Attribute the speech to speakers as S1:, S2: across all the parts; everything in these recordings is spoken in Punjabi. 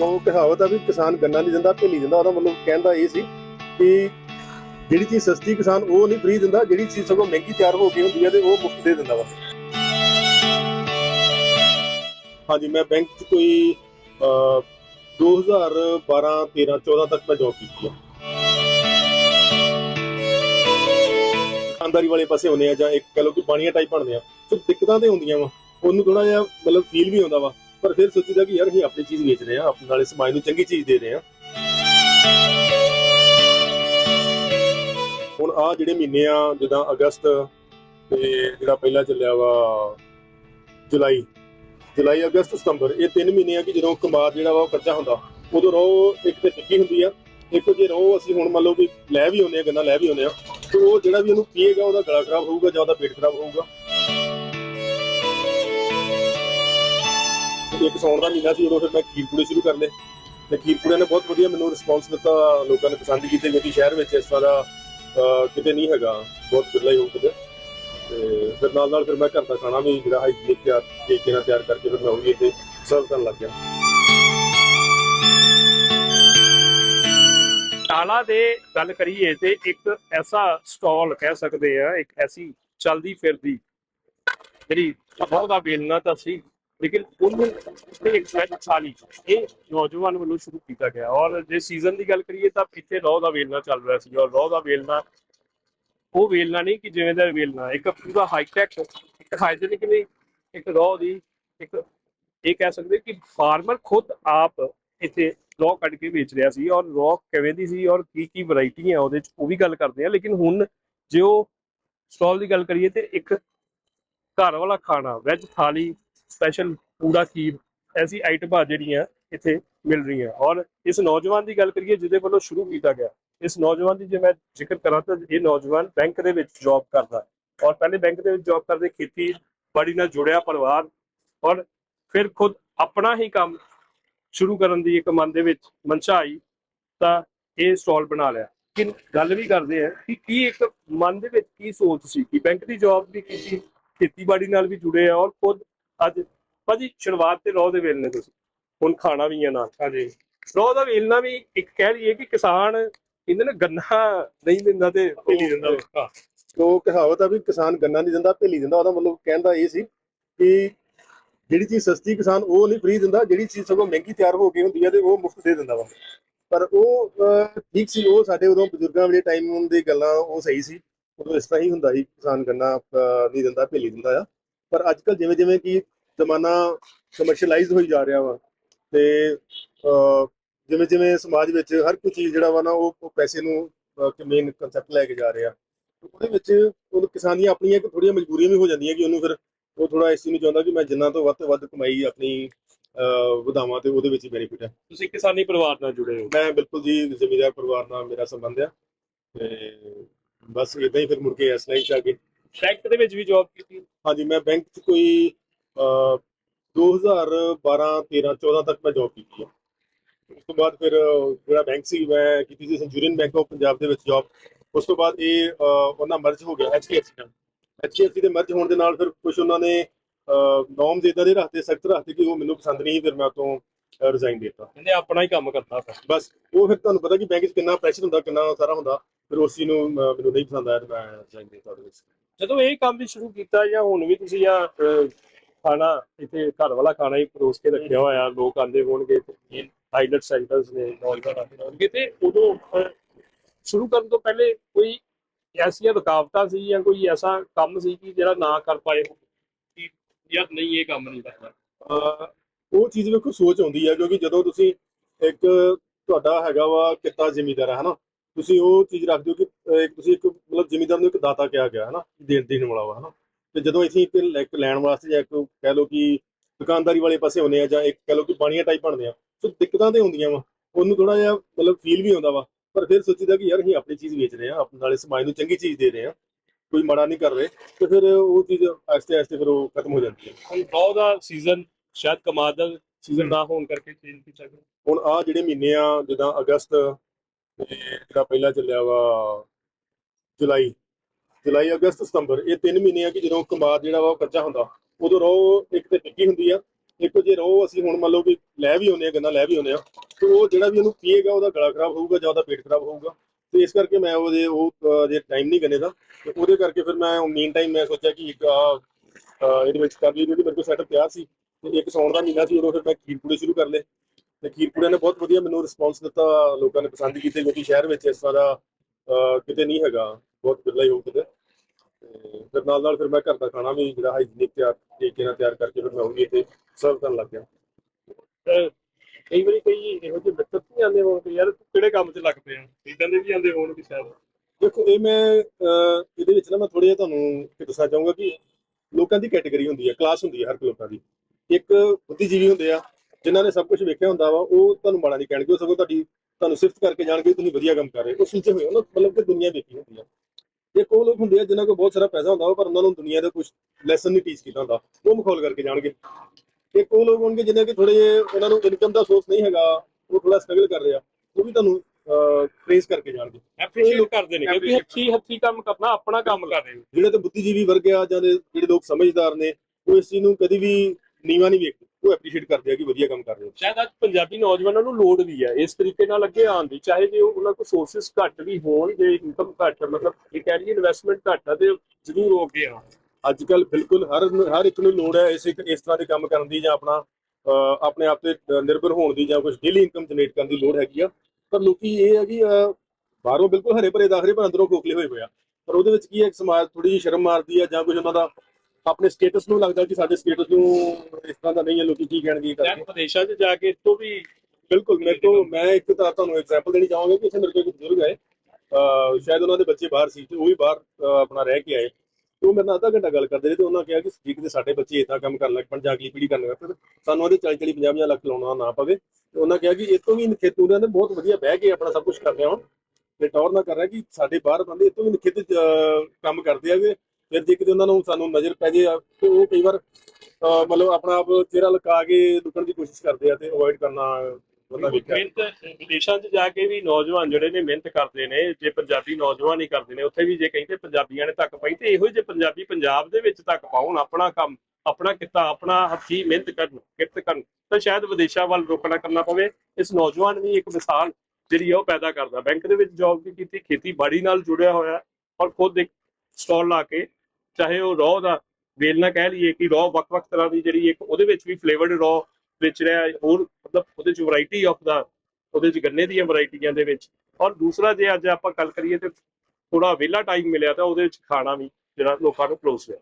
S1: ਉਹ ਕਹਾਵਤ ਆ ਵੀ ਕਿਸਾਨ ਗੰਨਾ ਨਹੀਂ ਦਿੰਦਾ ਭੇਲੀ ਦਿੰਦਾ ਉਹਦਾ ਮਤਲਬ ਕਹਿੰਦਾ ਇਹ ਸੀ ਕਿ ਜਿਹੜੀ ਚੀਜ਼ ਸਸਤੀ ਕਿਸਾਨ ਉਹ ਨਹੀਂ ਫ੍ਰੀ ਦਿੰਦਾ ਜਿਹੜੀ ਚੀਜ਼ ਸਗੋਂ ਮਹਿੰਗੀ ਤਿਆਰ ਹੋ ਕੇ ਹੁੰਦੀ ਹੈ ਤੇ ਉਹ ਮੁਫਤ ਦੇ ਦਿੰਦਾ ਵਾ। ਹਾਂਜੀ ਮੈਂ ਬੈਂਕ 'ਚ ਕੋਈ ਅਹ, 2012 13 14 ਤੱਕ ਮੈਂ ਜੌਬ ਕੀਤੀ ਹੈ ਦੁਕਾਨਦਾਰੀ ਵਾਲੇ ਪਾਸੇ ਹੁੰਦੇ ਆ ਜਾਂ ਇੱਕ ਕਹ ਲਓ ਕਿ ਬਾਣੀਆਂ ਟਾਈਪ ਬਣਦੇ ਆ ਫਿਰ ਦਿੱਕਤਾਂ ਤੇ ਹੁੰਦੀਆਂ ਵਾ। ਉਹਨੂੰ ਥੋੜਾ ਜਿਹਾ ਮਤਲਬ ਫੀਲ ਵੀ ਹੁੰਦਾ ਵਾ। ਪਰ ਫਿਰ ਸੋਚੀਦਾ ਕਿ ਯਾਰ ਅਸੀਂ ਆਪਣੀ ਚੀਜ਼ ਵੇਚ ਰਹੇ ਆ ਆਪਣੇ ਨਾਲੇ ਸਮਾਜ ਨੂੰ ਚੰਗੀ ਚੀਜ਼ ਦੇ ਰਹੇ ਆ ਹੁਣ ਆ ਜਿਹੜੇ ਮਹੀਨੇ ਆ, ਜਿੱਦਾਂ ਅਗਸਤ ਤੇ ਜਿਹੜਾ ਪਹਿਲਾਂ ਚੱਲਿਆ ਵਾ ਜੁਲਾਈ ਜੁਲਾਈ, ਅਗਸਤ, ਸਤੰਬਰ, ਇਹ ਤਿੰਨ ਮਹੀਨੇ ਆ ਕਿ ਜਦੋਂ ਕਮਾਦ ਜਿਹੜਾ ਵਾ ਉਹ ਕੱਚਾ ਹੁੰਦਾ, ਉਦੋਂ ਰੋ ਇੱਕ ਤੇ ਟਿੱਕੀ ਹੁੰਦੀ ਆ, ਇੱਕ ਜੇ ਰੋ ਅਸੀਂ ਹੁਣ ਮੰਨ ਲਓ ਵੀ ਲੈ ਵੀ ਆਉਂਦੇ ਆ, ਗੰਨਾ ਲੈ ਵੀ ਆਉਂਦੇ ਆ, ਤੇ ਉਹ ਜਿਹੜਾ ਵੀ ਉਹਨੂੰ ਪੀਏਗਾ, ਉਹਦਾ ਗਲਾ ਖਰਾਬ ਹੋਊਗਾ ਜਾਂ ਉਹਦਾ ਪੇਟ ਖਰਾਬ ਹੋਊਗਾ। ਇੱਕ ਸੌਣ ਦਾ ਮਹੀਨਾ ਸੀ, ਉਦੋਂ ਫਿਰ ਮੈਂ ਖੀਰ ਸ਼ੁਰੂ ਕਰ ਲਏ। ਤੇ ਖੀਰ ਨੇ ਬਹੁਤ ਵਧੀਆ ਮੈਨੂੰ ਰਿਸਪੌਂਸ ਦਿੱਤਾ, ਲੋਕਾਂ ਨੇ ਪਸੰਦ ਕੀਤੇ, ਕਿਉਂਕਿ ਸ਼ਹਿਰ ਵਿੱਚ ਇਸ ਤਰ੍ਹਾਂ ਕਿਤੇ ਨਹੀਂ ਹੈਗਾ, ਬਹੁਤ ਬਿਰਲਾ ਹੀ ਹੋਊ ਤੇ ਫਿਰ ਨਾਲ ਨਾਲ ਫਿਰ ਮੈਂ ਘਰ ਦਾ ਖਾਣਾ ਵੀ ਜਿਹੜਾ ਹਾਈਜੀਨਿਕ ਤਿਆਰ ਤਰੀਕੇ ਨਾਲ ਤਿਆਰ ਕਰਕੇ ਫਿਰ ਮੈਂ ਉਹ ਵੀ ਇੱਥੇ ਸਰਵ ਕਰਨ ਲੱਗ ਗਿਆ।
S2: ਟਾਲਾ ਦੇ ਗੱਲ ਕਰੀਏ ਤੇ ਇੱਕ ਐਸਾ ਸਟਾਲ ਕਹਿ ਸਕਦੇ ਆ, ਇੱਕ ਐਸੀ ਚਲਦੀ ਫਿਰਦੀ। ਜਿਹੜੀ ਬਹੁਤਾ ਵੇਲਣਾ ਤਾਂ ਸੀ। ਲੇਕਿਨ ਉਹਨੂੰ ਤੇ ਇੱਕ ਵੈਜ ਥਾਲੀ ਇਹ ਨੌਜਵਾਨ ਵੱਲੋਂ ਸ਼ੁਰੂ ਕੀਤਾ ਗਿਆ ਔਰ ਜੇ ਸੀਜ਼ਨ ਦੀ ਗੱਲ ਕਰੀਏ ਤਾਂ ਇੱਥੇ ਰੋਹ ਦਾ ਵੇਲਣਾ ਚੱਲ ਰਿਹਾ ਸੀ ਔਰ ਰੋਹ ਦਾ ਵੇਲਣਾ, ਉਹ ਵੇਲਣਾ ਨਹੀਂ ਕਿ ਜਿਵੇਂ ਦਾ ਵੇਲਣਾ, ਇੱਕ ਪੂਰਾ ਹਾਈਟੈਕ ਇੱਕ ਹਾਈਜੀਨਿਕ ਨਹੀਂ, ਇੱਕ ਰੋਹ ਦੀ, ਇੱਕ ਇਹ ਕਹਿ ਸਕਦੇ ਕਿ ਫਾਰਮਰ ਖੁਦ ਆਪ ਇੱਥੇ ਰੋਹ ਕੱਢ ਕੇ ਵੇਚ ਰਿਹਾ ਸੀ ਔਰ ਰੋਹ ਕਿਵੇਂ ਦੀ ਸੀ ਔਰ ਕੀ ਕੀ ਵੈਰਾਈਟੀਆਂ ਉਹਦੇ ਚ ਉਹ ਵੀ ਗੱਲ ਕਰਦੇ ਆ ਲੇਕਿਨ ਹੁਣ ਜੇ ਉਹ ਸਟਾਲ ਦੀ ਗੱਲ ਕਰੀਏ ਤੇ ਇੱਕ ਘਰ ਵਾਲਾ ਖਾਣਾ ਵੈਜ ਥਾਲੀ ਸਪੈਸ਼ਲ ਪੂੜਾ ਖੀਰ ਐਸੀ ਆਈਟਮਾਂ ਜਿਹੜੀਆਂ ਇੱਥੇ ਮਿਲ ਰਹੀਆਂ। ਔਰ ਇਸ ਨੌਜਵਾਨ ਦੀ ਗੱਲ ਕਰੀਏ, ਜਿਹਦੇ ਵੱਲੋਂ ਸ਼ੁਰੂ ਕੀਤਾ ਗਿਆ। ਇਸ ਨੌਜਵਾਨ ਦੀ ਜੇ ਮੈਂ ਜ਼ਿਕਰ ਕਰਾਂ ਤਾਂ ਇਹ ਨੌਜਵਾਨ ਬੈਂਕ ਦੇ ਵਿੱਚ ਜੌਬ ਕਰਦਾ ਔਰ ਪਹਿਲੇ ਬੈਂਕ ਦੇ ਵਿੱਚ ਜੌਬ ਕਰਦੇ ਖੇਤੀ ਬੜੀ ਨਾਲ ਜੁੜਿਆ ਪਰਿਵਾਰ। ਔਰ ਫਿਰ ਖੁਦ ਆਪਣਾ ਹੀ ਕੰਮ ਸ਼ੁਰੂ ਕਰਨ ਦੀ ਇੱਕ ਮਨ ਦੇ ਵਿੱਚ ਮਨਸ਼ਾ ਆਈ, ਤਾਂ ਇਹ ਸਟਾਲ ਬਣਾ ਲਿਆ। ਕਿ ਗੱਲ ਵੀ ਕਰਦੇ ਆ ਕਿ ਕੀ ਇੱਕ ਮਨ ਦੇ ਵਿੱਚ ਕੀ ਸੋਚ ਸੀ ਕਿ ਬੈਂਕ ਦੀ ਜੌਬ ਵੀ ਕੀਤੀ, ਖੇਤੀਬਾੜੀ ਨਾਲ ਵੀ ਜੁੜੇ ਆ ਔਰ ਖੁਦ ਅੱਜ ਭਾਜੀ ਸ਼ੁਰੂਆਤ ਤੇ ਰੋਹ ਦੇ ਵੇਲ ਨੇ ਤੁਸੀਂ। ਹੁਣ ਖਾਣਾ ਵੀ ਆ ਨਾਲ। ਹਾਂਜੀ। ਰੋਹ ਦਾ ਵੇਲਣਾ ਵੀ ਇੱਕ ਕਹਿ ਲਈਏ ਕਿ ਕਿਸਾਨ ਇਹਨਾਂ ਨੇ ਗੰਨਾ ਨਹੀਂ ਦਿੰਦਾ ਤੇ ਭੇਲੀ ਦਿੰਦਾ।
S1: ਉਹ ਕਹਾਵਤ ਆ ਵੀ ਕਿਸਾਨ ਗੰਨਾ ਨਹੀਂ ਦਿੰਦਾ ਭੇਲੀ ਦਿੰਦਾ। ਉਹਦਾ ਮਤਲਬ ਕਹਿਣ ਦਾ ਇਹ ਸੀ ਕਿ ਜਿਹੜੀ ਚੀਜ਼ ਸਸਤੀ ਕਿਸਾਨ ਉਹ ਨਹੀਂ ਫ੍ਰੀ ਦਿੰਦਾ ਜਿਹੜੀ ਚੀਜ਼ ਸਗੋਂ ਮਹਿੰਗੀ ਤਿਆਰ ਹੋ ਕੇ ਹੁੰਦੀ ਹੈ ਤੇ ਉਹ ਮੁਫਤ ਦੇ ਦਿੰਦਾ ਵਾ ਪਰ ਉਹ ਠੀਕ ਸੀ ਉਹ ਸਾਡੇ ਉਦੋਂ ਬਜ਼ੁਰਗਾਂ ਵਾਲੇ ਟਾਈਮ ਦੀ ਗੱਲਾਂ ਉਹ ਸਹੀ ਸੀ। ਉਦੋਂ ਇਸ ਤਰ੍ਹਾਂ ਹੀ ਹੁੰਦਾ ਸੀ ਕਿਸਾਨ ਗੰਨਾ ਨਹੀਂ ਦਿੰਦਾ ਭੇਲੀ ਦਿੰਦਾ ਆ। ਪਰ ਅੱਜ ਕੱਲ ਜਿਵੇਂ ਜਿਵੇਂ ਕਿ ਜ਼ਮਾਨਾ ਕਮਰਸ਼ੀਅਲਾਈਜ਼ ਹੋਈ ਜਾ ਰਿਹਾ ਵਾ ਤੇ ਜਿਵੇਂ ਜਿਵੇਂ ਸਮਾਜ ਵਿੱਚ ਹਰ ਕੋਈ ਚੀਜ਼ ਜਿਹੜਾ ਵਾ ਨਾ ਉਹ ਪੈਸੇ ਨੂੰ ਮੇਨ ਕਨਸੈਪਟ ਲੈ ਕੇ ਜਾ ਰਿਹਾ। ਉਹਦੇ ਵਿੱਚ ਉਹ ਕਿਸਾਨੀਆਂ ਆਪਣੀਆਂ ਇੱਕ ਥੋੜੀਆਂ ਮਜਬੂਰੀਆਂ ਵੀ ਹੋ ਜਾਂਦੀਆਂ ਕਿ ਉਹਨੂੰ ਫਿਰ ਉਹ ਥੋੜਾ ਇਸ ਨੂੰ ਚਾਹੁੰਦਾ ਕਿ ਮੈਂ ਜਿੰਨਾ ਤੋਂ ਵੱਧ ਤੋਂ ਵੱਧ ਕਮਾਈ ਆਪਣੀ ਵਧਾਵਾਂ ਤੇ ਉਹਦੇ ਵਿੱਚ ਹੀ ਬੈਨੀਫਿਟ ਹੈ।
S2: ਤੁਸੀਂ ਕਿਸਾਨੀ ਪਰਿਵਾਰ ਨਾਲ ਜੁੜੇ ਹੋ?
S1: ਮੈਂ ਬਿਲਕੁਲ ਜੀ ਜ਼ਿਮੀਦਾਰ ਪਰਿਵਾਰ ਨਾਲ ਮੇਰਾ ਸੰਬੰਧ ਆ ਤੇ ਬਸ ਇਦਾਂ ਹੀ ਫਿਰ ਮੁੜ ਕੇ ਇਸ ਲਾਈਨ ਚ ਆ ਗਏ।
S2: ਬੈਂਕ ਦੇ ਵਿੱਚ ਵੀ ਜੌਬ ਕੀਤੀ?
S1: ਹਾਂਜੀ ਮੈਂ ਬੈਂਕ 'ਚ ਕੋਈ 2012 13 14 ਤੱਕ ਮੈਂ ਜੌਬ ਕੀਤੀ ਹੈ ਉਸ ਤੋਂ ਬਾਅਦ ਫਿਰ ਜਿਹੜਾ ਬੈਂਕ ਸੀ ਮੈਂ ਕੀਤੀ ਸੀ ਸੈਂਚੂਰੀਅਨ ਬੈਂਕ ਆਫ ਪੰਜਾਬ ਦੇ ਵਿੱਚ ਜੌਬ ਉਸ ਤੋਂ ਬਾਅਦ ਇਹ ਉਹਨਾਂ ਮਰਜ ਹੋ ਗਿਆ ਐਚਡੀਐਫਸੀ ਨਾਲ। ਐਚਡੀਐਫਸੀ ਦੇ ਮਰਜ ਹੋਣ ਦੇ ਨਾਲ ਫਿਰ ਕੁਝ ਉਹਨਾਂ ਨੇ ਨੋਰਮਸ ਇਦਾਂ ਦੇ ਰੱਖਤੇ ਸਖਤ ਰੱਖਤੇ ਕਿ ਉਹ ਮੈਨੂੰ ਪਸੰਦ ਨਹੀਂ ਫਿਰ ਮੈਂ ਉਤੋਂ ਰਿਜ਼ਾਈਨ ਦਿੱਤਾ।
S2: ਇਹਨੇ ਆਪਣਾ ਹੀ ਕੰਮ ਕਰਦਾ ਪਿਆ।
S1: ਬਸ ਉਹ ਫਿਰ ਤੁਹਾਨੂੰ ਪਤਾ ਕਿ ਬੈਂਕ 'ਚ ਕਿੰਨਾ ਪ੍ਰੈਸ਼ਰ ਹੁੰਦਾ ਕਿੰਨਾ ਸਾਰਾ ਹੁੰਦਾ ਫਿਰ ਉਸ ਚੀਜ਼ ਨੂੰ ਮੈਨੂੰ ਨਹੀਂ ਪਸੰਦ ਆਇਆ ਤੇ ਮੈਂ ਰਿਜ਼ਾਈਨ ਦਿੱਤਾ ਉਹਦੇ ਵਿੱਚ।
S2: ਜਦੋਂ ਇਹ ਕੰਮ ਵੀ ਸ਼ੁਰੂ ਕੀਤਾ ਜਾਂ ਹੁਣ ਵੀ ਤੁਸੀਂ ਅਹ, ਖਾਣਾ ਇੱਥੇ ਘਰ ਵਾਲਾ ਖਾਣਾ ਹੀ ਪਰੋਸ ਕੇ ਰੱਖਿਆ ਹੋਇਆ। ਲੋਕ ਆਂਦੇ ਹੋਣਗੇ ਤੇ ਆਈਲਟ ਸੈਂਟਰਸ ਨੇ ਨੌਜਵਾਨ ਆਉਂਦੇ ਹੋਣਗੇ ਤੇ ਉਦੋਂ ਸ਼ੁਰੂ ਕਰਨ ਤੋਂ ਪਹਿਲੇ ਕੋਈ ਐਸੀਆਂ ਰੁਕਾਵਟਾਂ ਸੀ ਜਾਂ ਕੋਈ ਐਸਾ ਕੰਮ ਸੀ ਕਿ ਜਿਹੜਾ ਨਾ ਕਰ ਪਾਏ ਹੋ ਕਿ ਯਾਰ ਨਹੀਂ ਇਹ ਕੰਮ ਨਹੀਂ ਕਰਨਾ।
S1: ਉਹ ਚੀਜ਼ ਵੇਖੋ ਸੋਚ ਆਉਂਦੀ ਹੈ ਕਿਉਂਕਿ ਜਦੋਂ ਤੁਸੀਂ ਇੱਕ ਤੁਹਾਡਾ ਹੈਗਾ ਵਾ ਕਿੱਤਾ ਜ਼ਿਮੀਦਾਰ ਹੈ ਹਨਾ? ਤੁਸੀਂ ਉਹ ਚੀਜ਼ ਰੱਖਦੇ ਹੋ ਕਿ ਤੁਸੀਂ ਇੱਕ ਮਤਲਬ ਜ਼ਿਮੀਦਾਰ ਨੂੰ ਇੱਕ ਦਾਤਾ ਕਿਹਾ ਗਿਆ ਹਨਾ? ਦੇਣ ਦੇਣ ਵਾਲਾ ਵਾ ਹਨਾ? ਤੇ ਜਦੋਂ ਅਸੀਂ ਇੱਕ ਲੈਣ ਵਾਸਤੇ ਜਾਂ ਇੱਕ ਕਹਿ ਲਓ ਕਿ ਦੁਕਾਨਦਾਰੀ ਵਾਲੇ ਪਾਸੇ ਹੁੰਦੇ ਆ ਜਾਂ ਇੱਕ ਕਹਿ ਲਓ ਕਿ ਬਾਣੀਆਂ ਟਾਈਪ ਬਣਦੇ ਆ ਸੋ ਦਿੱਕਤਾਂ ਤੇ ਹੁੰਦੀਆਂ ਵਾ ਉਹਨੂੰ ਥੋੜਾ ਜਿਹਾ ਮਤਲਬ ਫੀਲ ਵੀ ਆਉਂਦਾ ਵਾ ਪਰ ਫਿਰ ਸੋਚੀਦਾ ਕਿ ਯਾਰ ਅਸੀਂ ਆਪਣੀ ਚੀਜ਼ ਵੇਚ ਰਹੇ ਆ ਆਪਣੇ ਨਾਲੇ ਸਮਾਜ ਨੂੰ ਚੰਗੀ ਚੀਜ਼ ਦੇ ਰਹੇ ਆ ਕੋਈ ਮਾੜਾ ਨਹੀਂ ਕਰ ਰਹੇ ਤੇ ਫਿਰ ਉਹ ਚੀਜ਼ ਆਸਤੇ ਆਸਤੇ ਫਿਰ ਉਹ ਖਤਮ ਹੋ ਜਾਂਦੀ ਹੈ
S2: ਹੁਣ ਬਹੁਤ ਦਾ ਸੀਜ਼ਨ ਸ਼ਾਇਦ ਕਮਾਦ ਦਾ ਸੀਜ਼ਨ ਨਾ ਹੋਣ ਕਰਕੇ ਚੇਂਜ ਕੀਤਾ ਗਿਆ।
S1: ਹੁਣ ਆ ਜਿਹੜੇ ਮਹੀਨੇ ਆ ਜਿੱਦਾਂ ਅਗਸਤ ਤੇ ਜਿਹੜਾ ਪਹਿਲਾਂ ਚੱਲਿਆ ਵਾ ਜੁਲਾਈ ਜੁਲਾਈ ਅਗਸਤ ਸਤੰਬਰ ਇਹ ਤਿੰਨ ਮਹੀਨੇ ਆ ਕਿ ਜਦੋਂ ਕਮਾਦ ਜਿਹੜਾ ਵਾ ਉਹ ਕੱਚਾ ਹੁੰਦਾ ਉਦੋਂ ਰੋ ਇੱਕ ਤੇ ਟਿੱਕੀ ਹੁੰਦੀ ਆ ਇੱਕ ਜੇ ਰੋ ਅਸੀਂ ਹੁਣ ਮੰਨ ਲਓ ਕਿ ਲੈ ਵੀ ਆਉਂਦੇ ਆ ਗੰਨਾ ਲੈ ਵੀ ਆਉਂਦੇ ਆ ਤੇ ਉਹ ਜਿਹੜਾ ਵੀ ਉਹਨੂੰ ਪੀਏਗਾ ਉਹਦਾ ਗਲਾ ਖਰਾਬ ਹੋਊਗਾ ਜਾਂ ਉਹਦਾ ਪੇਟ ਖਰਾਬ ਹੋਊਗਾ ਤੇ ਇਸ ਕਰਕੇ ਮੈਂ ਉਹਦੇ ਉਹ ਜੇ ਟਾਈਮ ਨਹੀਂ ਗੰਨੇ ਦਾ ਤੇ ਉਹਦੇ ਕਰਕੇ ਫਿਰ ਮੈਂ ਮੀਨ ਟਾਈਮ ਮੈਂ ਸੋਚਿਆ ਕਿ ਇੱਕ ਆਹ, ਇਹਦੇ ਵਿੱਚ ਕਰ ਲਈ ਜਿਹੜੀ ਮੇਰੇ ਕੋਲ ਸੈਟਅਪ ਤਿਆਰ ਸੀ ਤੇ ਇੱਕ ਸੌਣ ਦਾ ਮਹੀਨਾ ਸੀ ਉਦੋਂ ਫਿਰ ਮੈਂ ਖੀਰ ਪੂੜੇ ਸ਼ੁਰੂ ਕਰ ਲਏ ਤੇ ਖੀਰ ਪੂੜੇ ਨੇ ਬਹੁਤ ਵਧੀਆ ਮੈਨੂੰ ਰਿਸਪੌਂਸ ਦਿੱਤਾ ਲੋਕਾਂ ਨੇ ਪਸੰਦ ਕੀਤੇ ਕਿਉਂਕਿ ਸ਼ਹਿਰ ਵਿੱਚ ਇਸ ਤਰ੍ਹਾਂ ਦਾ ਕਿਤੇ ਨਹੀਂ ਹੈਗਾ ਬਹੁਤ ਬਿਰਲਾ ਹੀ ਹੋਊ ਕਿਤੇ। ਤੇ ਫਿਰ ਨਾਲ ਨਾਲ ਫਿਰ ਮੈਂ ਘਰ ਦਾ ਖਾਣਾ ਵੀ ਜਿਹੜਾ ਹਾਈਜੀਨਿਕ ਤਿਆਰ ਤਰੀਕੇ ਨਾਲ ਤਿਆਰ ਕਰਕੇ ਫਿਰ ਮੈਂ ਉਹ ਵੀ ਇੱਥੇ ਸਰਵ ਕਰਨ ਲੱਗ ਗਿਆ।
S2: ਅਹ ਕਈ ਵਾਰੀ ਕਈ ਇਹੋ ਜਿਹੇ ਮਿੱਤਰ ਵੀ ਆਉਂਦੇ ਹੋਣ ਕਿ ਯਾਰ ਤੂੰ ਕਿਹੜੇ ਕੰਮ 'ਚ ਲੱਗ ਪਿਆ? ਇਦਾਂ ਦੇ ਵੀ ਆਉਂਦੇ ਹੋਣ ਕਿ ਸ਼ਾਇਦ।
S1: ਦੇਖੋ ਇਹ ਮੈਂ ਇਹਦੇ ਵਿੱਚ ਨਾ ਮੈਂ ਥੋੜਾ ਜਿਹਾ ਤੁਹਾਨੂੰ ਦੱਸਣਾ ਚਾਹੂੰਗਾ ਕਿ ਲੋਕਾਂ ਦੀ ਕੈਟਾਗਰੀ ਹੁੰਦੀ ਹੈ ਕਲਾਸ ਹੁੰਦੀ ਹੈ ਹਰ ਲੋਕਾਂ ਦੀ। ਇੱਕ ਬੁੱਧੀਜੀਵੀ ਹੁੰਦੇ ਆ ਜਿਨ੍ਹਾਂ ਨੇ ਸਭ ਕੁਝ ਵੇਖਿਆ ਹੁੰਦਾ ਵਾ ਉਹ ਤੁਹਾਨੂੰ ਮਾੜਾ ਨਹੀਂ ਕਹਿਣਗੇ ਉਹ ਸਗੋਂ ਤੁਹਾਡੀ ਤੁਹਾਨੂੰ ਸਿਫਤ ਕਰਕੇ ਜਾਣਗੇ ਤੁਸੀਂ ਵਧੀਆ ਕੰਮ ਕਰ ਰਹੇ ਹੋ। ਉਹ ਸੁਲਝੇ ਹੋਏ ਉਹਨਾਂ ਮਤਲਬ ਕਿ ਦੁਨੀਆ ਵੇਖੀ ਹੁੰਦੀ ਆ। ਇੱਕ ਉਹ ਲੋਕ ਹੁੰਦੇ ਆ ਜਿਨ੍ਹਾਂ ਕੋਲ ਬਹੁਤ ਸਾਰਾ ਪੈਸਾ ਹੁੰਦਾ ਵਾ ਪਰ ਉਹਨਾਂ ਨੂੰ ਦੁਨੀਆ ਦਾ ਕੁਝ ਲੈਸਨ ਨਹੀਂ ਟੀਚ ਕੀਤਾ ਹੁੰਦਾ ਉਹ ਮਖੌਲ ਕਰਕੇ ਜਾਣਗੇ। ਇੱਕ ਉਹ ਲੋਕ ਹੋਣਗੇ ਜਿਨ੍ਹਾਂ ਕਿ ਥੋੜੇ ਉਹਨਾਂ ਨੂੰ ਇਨਕਮ ਦਾ ਸੋਰਸ ਨਹੀਂ ਹੈਗਾ ਉਹ ਥੋੜਾ ਸਟਰਗਲ ਕਰ ਰਹੇ ਉਹ ਵੀ ਤੁਹਾਨੂੰ ਪ੍ਰੇਸ ਕਰਕੇ ਜਾਣਗੇ।
S2: ਐਪਰੀਸ਼ੀਏਟ ਕਰਦੇ ਨੇ ਕਿਉਂਕਿ ਹੱਥੀ ਹੱਥੀ ਕੰਮ ਕਰਨਾ ਆਪਣਾ ਕੰਮ ਕਰ ਰਹੇ
S1: ਜਿਹੜੇ ਤੇ ਬੁੱਧੀਜੀਵੀ ਵਰਗ ਆ ਜਾਂ ਜਿਹੜੇ ਲੋਕ ਸਮਝਦਾਰ ਨੇ ਉਹ ਇਸ ਚੀਜ਼ ਨੂੰ ਕਦੀ ਵੀ ਨੀਵਾ ਨਹੀਂ ਵੇਖਦੇ ਉਹ ਐਪਰੀਸ਼ੀਏਟ ਕਰਦੇ ਆ ਕਿ ਵਧੀਆ ਕੰਮ ਕਰ ਰਹੇ ਹੋ
S2: ਸ਼ਾਇਦ ਅੱਜ ਪੰਜਾਬੀ ਨੌਜਵਾਨਾਂ ਨੂੰ ਲੋੜ ਵੀ ਹੈ ਇਸ ਤਰੀਕੇ ਨਾਲ ਅੱਗੇ ਆਉਣ ਦੀ ਚਾਹੇ ਜੇ ਉਹਨਾਂ ਕੋਲ ਸੋਰਸਸ ਘੱਟ ਵੀ ਹੋਣ ਜੇ ਇਨਕਮ ਘੱਟ ਹੈ, ਮਤਲਬ ਇਹ ਕਹਿ ਲਈਏ ਇਨਵੈਸਟਮੈਂਟ ਘੱਟ ਹੈ ਤੇ ਜ਼ਰੂਰ ਹੋ ਅੱਗੇ ਆਉਣ।
S1: ਅੱਜ ਕੱਲ ਬਿਲਕੁਲ ਹਰ ਹਰ ਇੱਕ ਨੂੰ ਲੋੜ ਹੈ ਇਸ ਇੱਕ ਇਸ ਤਰ੍ਹਾਂ ਦੇ ਕੰਮ ਕਰਨ ਦੀ ਜਾਂ ਆਪਣਾ ਆਪਣੇ ਆਪ ਤੇ ਨਿਰਭਰ ਹੋਣ ਦੀ ਜਾਂ ਕੁਝ ਡੇਲੀ ਇਨਕਮ ਜਨਰੇਟ ਕਰਨ ਦੀ ਲੋੜ ਹੈਗੀ ਆ। ਪਰ ਲੋਕੀ ਇਹ ਹੈ ਕਿ ਬਾਹਰੋਂ ਬਿਲਕੁਲ ਹਰੇ ਭਰੇ ਦਾਖਲੇ ਪਰ ਅੰਦਰੋਂ ਖੋਖਲੇ ਹੋਏ ਪਏ ਆ। ਪਰ ਉਹਦੇ ਵਿੱਚ ਕੀ ਹੈ ਇੱਕ ਸਮਾਜ ਥੋੜੀ ਜਿਹੀ ਸ਼ਰਮ ਮਾਰਦੀ ਆ ਜਾਂ ਕੁਝ ਉਹਨਾਂ ਦਾ ਆਪਣੇ ਸਟੇਟਸ ਨੂੰ ਲੱਗਦਾ ਕਿ ਸਾਡੇ ਸਟੇਟਸ ਨੂੰ ਇਸ ਤਰ੍ਹਾਂ ਦਾ ਨਹੀਂ ਹੈ, ਲੋਕੀ ਕੀ ਕਹਿਣਗੇ ਇਹ ਕਰਕੇ।
S2: ਵਿਦੇਸ਼ਾਂ 'ਚ ਜਾ ਕੇ ਇਸ ਤੋਂ ਵੀ
S1: ਬਿਲਕੁਲ ਮੇਰੇ ਤੋਂ ਮੈਂ ਇੱਕ ਤਾਂ ਤੁਹਾਨੂੰ ਐਗਜ਼ਾਮਪਲ ਦੇਣੀ ਚਾਹਾਂਗਾ ਕਿ ਇੱਥੇ ਮੇਰੇ ਕੋਲ ਇੱਕ ਬਜ਼ੁਰਗ ਆਏ, ਅਹ ਸ਼ਾਇਦ ਉਹਨਾਂ ਦੇ ਬੱਚੇ ਬਾਹਰ ਸੀ ਤੇ ਉਹ ਵੀ ਬਾਹਰ, ਅਹ ਆਪਣਾ ਰਹਿ ਕੇ ਆਏ। ਤੇ ਉਹ ਮੇਰੇ ਨਾਲ ਅੱਧਾ ਘੰਟਾ ਗੱਲ ਕਰਦੇ ਰਹੇ ਤੇ ਉਹਨਾਂ ਕਿਹਾ ਕਿ ਜੇ ਕਿਤੇ ਸਾਡੇ ਬੱਚੇ ਇਦਾਂ ਕੰਮ ਕਰਨ ਲੱਗ ਪਣ ਜਾਂ ਅਗਲੀ ਪੀੜ੍ਹੀ ਕਰਨ ਲੱਗ ਪਏ ਤੇ ਸਾਨੂੰ ਉਹਦੇ 40 40 50 50 ਲੱਖ ਲਾਉਣਾ ਨਾ ਪਵੇ। ਤੇ ਉਹਨਾਂ ਕਿਹਾ ਕਿ ਇਹ ਤੋਂ ਵੀ ਖੇਤੂ ਦੇ ਬਹੁਤ ਵਧੀਆ ਬਹਿ ਕੇ ਆਪਣਾ ਸਭ ਕੁਝ ਕਰਦੇ ਹੋਣ। ਤੇ ਟੌਰ ਨਾ ਕਰ ਰਿਹਾ ਕਿ ਸਾਡੇ ਬਾਹਰ ਬੰਦੇ ਇਹ ਤੋਂ ਵੀ ਖੇਤ ਕੰਮ ਕਰਦੇ ਆਗੇ ਫਿਰ ਜੇ ਕਿਤੇ ਉਹਨਾਂ ਨੂੰ ਸਾਨੂੰ ਨਜ਼ਰ ਪੈ ਜੇ ਤੇ ਉਹ ਕਈ ਵਾਰ ਅਹ ਮਤਲਬ ਆਪਣਾ ਆਪ ਚਿਹਰਾ ਲੁਕਾ ਕੇ ਲੁਕਣ ਦੀ ਕੋਸ਼ਿਸ਼ ਕਰਦੇ ਆ ਤੇ ਅਵੋਇਡ ਕਰਨਾ ਵੇਖਿਆ।
S2: ਮਿਹਨਤ ਵਿਦੇਸ਼ਾਂ 'ਚ ਜਾ ਕੇ ਵੀ ਨੌਜਵਾਨ ਜਿਹੜੇ ਨੇ ਮਿਹਨਤ ਕਰਦੇ ਨੇ ਜੇ ਪੰਜਾਬੀ ਨੌਜਵਾਨ ਹੀ ਕਰਦੇ ਨੇ ਉੱਥੇ ਵੀ ਜੇ ਕਹਿੰਦੇ ਪੰਜਾਬੀਆਂ ਨੇ ਤੱਕ ਪਾਈ ਤੇ ਇਹੋ ਜਿਹੇ ਪੰਜਾਬੀ ਪੰਜਾਬ ਦੇ ਵਿੱਚ ਤੱਕ ਪਾਉਣ ਆਪਣਾ ਕੰਮ ਆਪਣਾ ਕਿੱਤਾ ਆਪਣਾ ਹੱਥੀ ਮਿਹਨਤ ਕਰਨ ਕਿਰਤ ਕਰਨ ਤਾਂ ਸ਼ਾਇਦ ਵਿਦੇਸ਼ਾਂ ਵੱਲ ਰੋਕਣਾ ਕਰਨਾ ਪਵੇ। ਇਸ ਨੌਜਵਾਨ ਵੀ ਇੱਕ ਮਿਸਾਲ ਜਿਹੜੀ ਆ ਉਹ ਪੈਦਾ ਕਰਦਾ। ਬੈਂਕ ਦੇ ਵਿੱਚ ਜੌਬ ਵੀ ਕੀਤੀ ਖੇਤੀਬਾੜੀ ਨਾਲ ਜੁੜਿਆ ਹੋਇਆ ਔਰ ਖੁਦ ਇੱਕ ਸਟਾਲ ਲਾ ਕੇ ਚਾਹੇ ਉਹ ਰੋਹ ਦਾ ਵੇਲਣਾ ਕਹਿ ਲਈਏ ਕਿ ਰੋਹ ਵੱਖ-ਵੱਖ ਤਰ੍ਹਾਂ ਦੀ ਜਿਹੜੀ ਇੱਕ ਉਹਦੇ ਵਿੱਚ ਵੀ ਫਲੇਵਰਡ ਰੋਹ ਵਿੱਚ ਰਿਹਾ ਹੋਰ ਮਤਲਬ ਉਹਦੇ ਚ ਵੈਰਾਈਟੀ ਆਫ ਦਾ, ਉਹਦੇ ਚ ਗੰਨੇ ਦੀਆਂ ਵੈਰਾਈਟੀਆਂ ਦੇ ਵਿੱਚ। ਔਰ ਦੂਸਰਾ ਜੇ ਅੱਜ ਆਪਾਂ ਗੱਲ ਕਰੀਏ ਤੇ ਥੋੜਾ ਵਿਹਲਾ ਟਾਈਮ ਮਿਲਿਆ ਤਾਂ ਉਹਦੇ ਵਿੱਚ ਖਾਣਾ ਵੀ ਜਿਹੜਾ ਲੋਕਾਂ ਨੂੰ ਪਰੋਸ ਰਿਹਾ।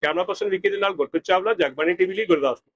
S2: ਕੈਮਰਾ ਪਰਸਨ ਵਿੱਕੀ ਦੇ ਨਾਲ ਗੁਰਪ੍ਰੀਤ ਚਾਵਲਾ, ਜਗਬਾਣੀ ਟੀਵੀ ਲਈ ਗੁਰਦਾਸਪੁਰ।